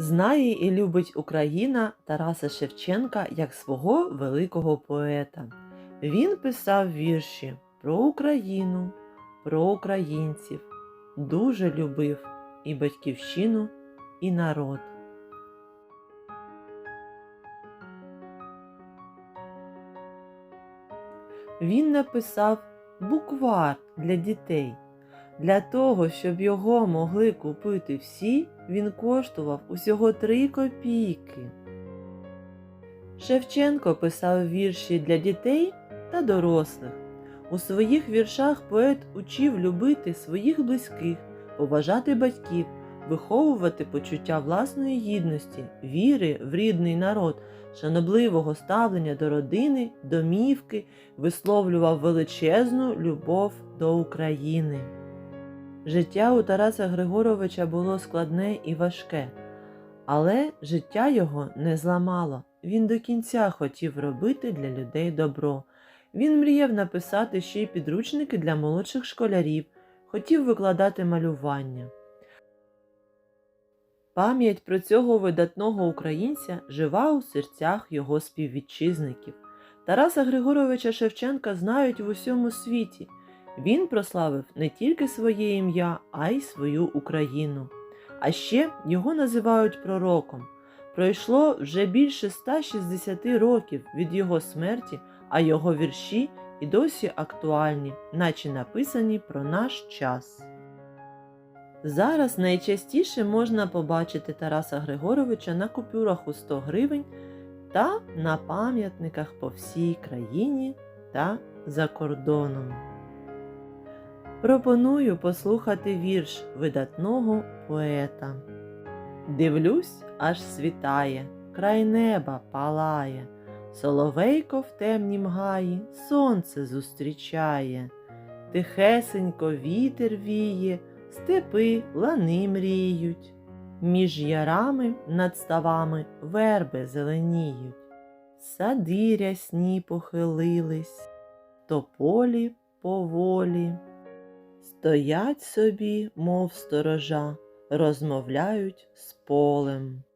Знає і любить Україна Тараса Шевченка як свого великого поета. Він писав вірші про Україну, про українців, дуже любив і батьківщину, і народ. Він написав буквар для дітей. Для того, щоб його могли купити всі, він коштував усього 3 копійки. Шевченко писав вірші для дітей та дорослих. У своїх віршах поет учив любити своїх близьких, поважати батьків, виховувати почуття власної гідності, віри в рідний народ, шанобливого ставлення до родини, домівки, висловлював величезну любов до України. Життя у Тараса Григоровича було складне і важке, але життя його не зламало. Він до кінця хотів робити для людей добро. Він мріяв написати ще й підручники для молодших школярів, хотів викладати малювання. Пам'ять про цього видатного українця жива у серцях його співвітчизників. Тараса Григоровича Шевченка знають в усьому світі. Він прославив не тільки своє ім'я, а й свою Україну. А ще його називають пророком. Пройшло вже більше 160 років від його смерті, а його вірші і досі актуальні, наче написані про наш час. Зараз найчастіше можна побачити Тараса Григоровича на купюрах у 100 гривень та на пам'ятниках по всій країні та за кордоном. Пропоную послухати вірш видатного поета. Дивлюсь, аж світає, край неба палає, Соловейко в темнім гаї сонце зустрічає, Тихесенько вітер віє, степи лани мріють, Між ярами над ставами верби зеленіють, Сади рясні похилились, тополі поволі. Стоять собі, мов сторожа, розмовляють з полем.